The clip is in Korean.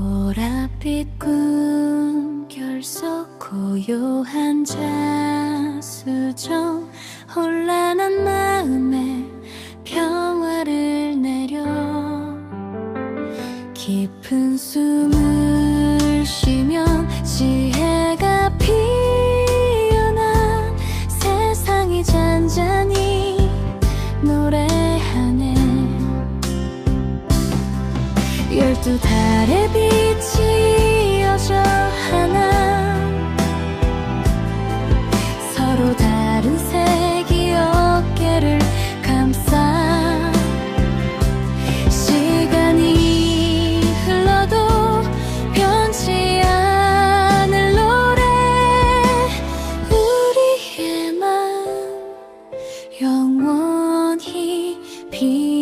보랏빛 꿈결 속 고요한 자수정 혼란한 마음에 평화를 내려 깊은 숨을 열두 달의 빛이 이어져 하나. 서로 다른 색이 어깨를 감싸. 시간이 흘러도 변치 않을 노래. 우리의 마음 영원히 비